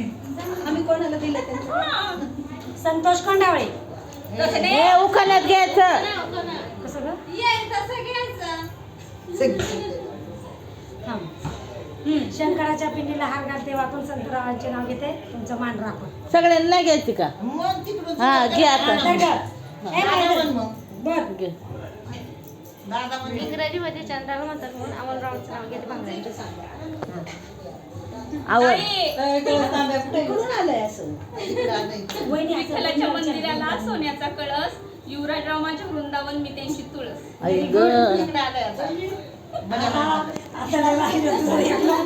आम्ही कोणाला दिलं संतोष खंडावळे हे उखाण्यात घ्यायचं. कसं ग? थांब. शंकराच्या पिंडीला हार घालते वाकून संतरावांचे नाव घेते. तुमचं मान राखून. सगळ्यांना नाही घ्यायची का? मग तिकडून हा घे आता. ए, दादा म्हण मग. बर. घे. दादा इंग्रजीमध्ये चंद्राला म्हणतात म्हणून अमोलरावांचं नाव घेते सांग आवड. विठ्ठलाच्या मंदिराला सोन्याचा कळस युवराजराव माझे वृंदावन मी त्यांची तुळस. आई ग.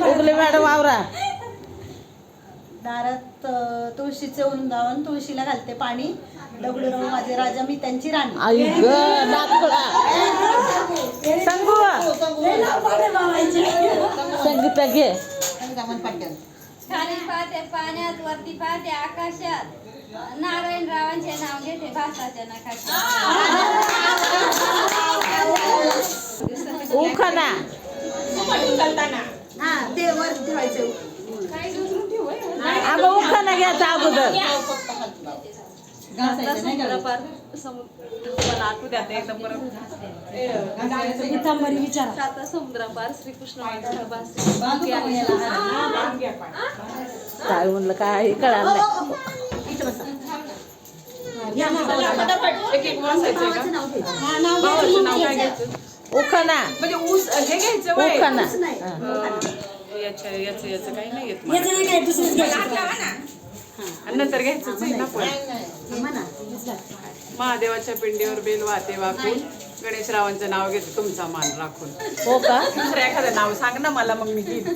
उगले मॅडम दारात तुळशीचे वृंदावन तुळशीला घालते पाणी. दगडूराव माझे राजा मी त्यांची राणी. आई ग सांगू. संगीता घे. म्हण पटकन. खाली पाहते पाण्यात वरती पाहते आकाशात. नारायण रावांचे नाव घेते भासाच्या नकाशात. उखाणा हा ते वर ठेवायचं. अगं उखाणा घ्यायचा अगोदर? पितांबरी विचारा. आता समुद्रापार श्रीकृष्ण? काय म्हणलं काय कळालं घ्यायचं. हा, घ्यायचं, घ्यायचं. उखाणा म्हणजे ऊस हे घ्यायचं. हा. याच्या याचं याचं काही नाही येत. याचं नाही काय घ्यायचं. नंतर घ्यायचंच आहे ना पण नाही, नाही. म्हणा. महादेवाच्या पिंडीवर बेल वाहते वाकून. गणेशरावांचं नाव घेते तुमचा मान राखून. हो का? दुसरं एखादं नाव सांग ना मला मग मी घेईन.